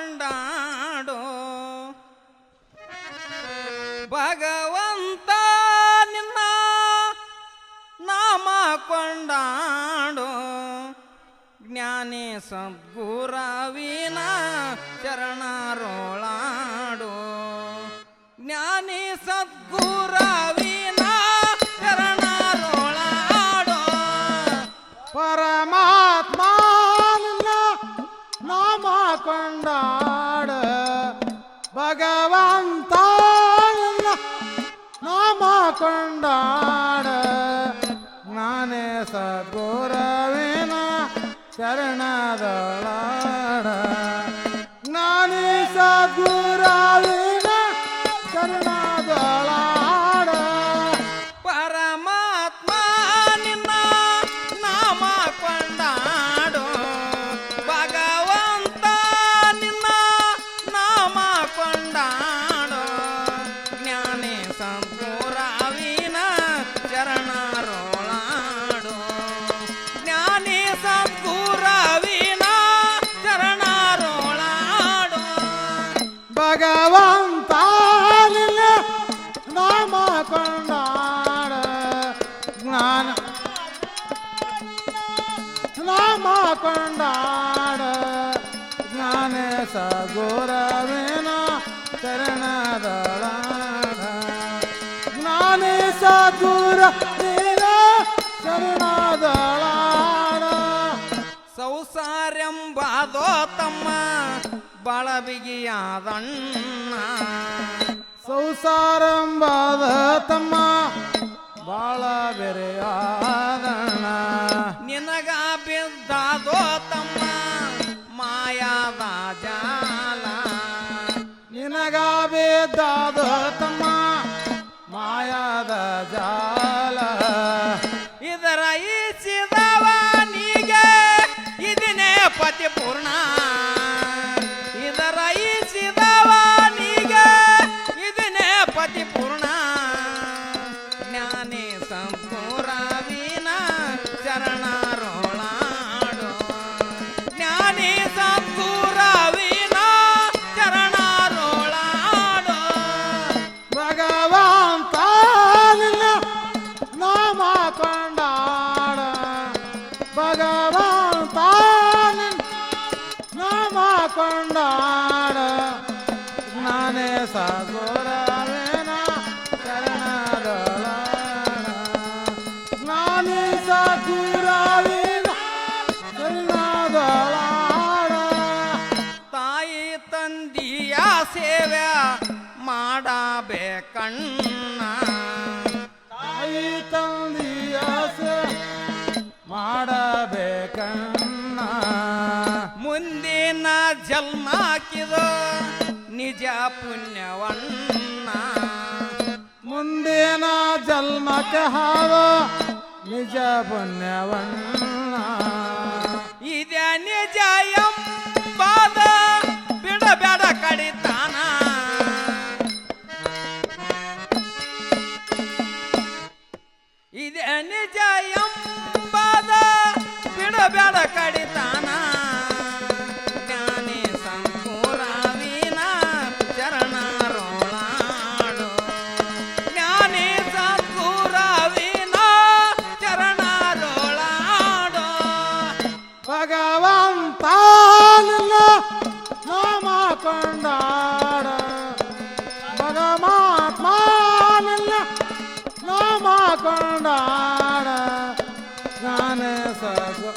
ಕೊಂಡಾಡೋ ಭಗವಂತ ನಿನ್ನ ನಾಮ ಕೊಂಡಾಡೋ ಜ್ಞಾನಿ ಸದ್ಗುರವಿನ ಚರಣರೋಳಾಡೋ ಜ್ಞಾನಿ ಸದ್ಗುರ ಸದ್ಗುರವಿನ ಶರಣದೊಳಾಡ ನಾನೇ ಸದ್ಗುರವಿನ ಕೊಂಡಾಡ ಜ್ಞಾನ ಸಗುರವೇನ ಶರಣದಳಾಡ ಜ್ಞಾನ ಸಗುರ ಶರಣದಳಾಡ ಸಂಸಾರೆಂಬಾದೋ ತಮ್ಮ ಬಾಳ ಬಿಗಿಯಾದಣ್ಣ ತಮ್ಮ ಬಾಳ ಬೆರೆಯಾದಣ ನಿನಗ ಬಿದ್ದಾದೋ ತಮ್ಮ ಮಾಯಾದ ಜಾಲ. ನಿನಗ ಬಿದ್ದಾದೋ ತಮ್ಮ ಮಾಯಾದ ಜಾಲ. ಸಾಗೋರವೇನ ನಾನು ನಾನೇ ಸಾಗುರಾವಿನ ಶರಣದೊಳಾಡ ತಾಯಿ ತಂದಿಯ ಸೇವೆ ಮಾಡಬೇಕಣ್ಣ. ತಾಯಿ ತಂದೆಯ ಮಾಡಬೇಕಣ್ಣ. ಮುಂದಿನ ಜನ್ಮ ಹಾಕಿದು ನಿಜ ಪುಣ್ಯವನ್ನ ಮುಂದಿನ ಜನ್ಮಕ್ಕೆ ಹಾವ ನಿಜ ಪುಣ್ಯವನ್ನ. ಇದೇ ನಿಜ ಎಂಬಾದ ಬಿಡಬೇಡ ಕಡಿತಾನ. ಇದೇ ನಿಜ ಎಂಬಾದ ಬಿಡಬೇಡ ಕಡಿತಾನ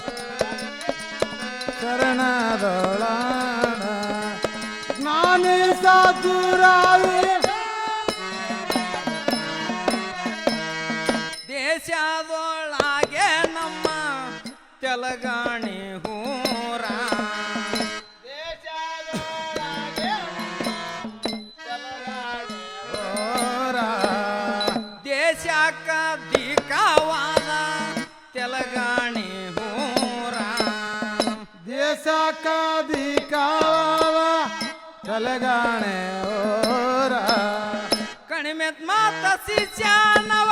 ಸಗ ಶರಣದೊಳಾಡ ಜ್ಞಾನಿ ಸಾಧುರಾವಿ ದೇಶದೊಳಗೆ ನಮ್ಮ ತೆಲಗಾಣಿ ತಲೆಗಾಣೆ ಓರ ಕಣಿಮೆ ಮಾತ ಶಿಷ್ಯನವರ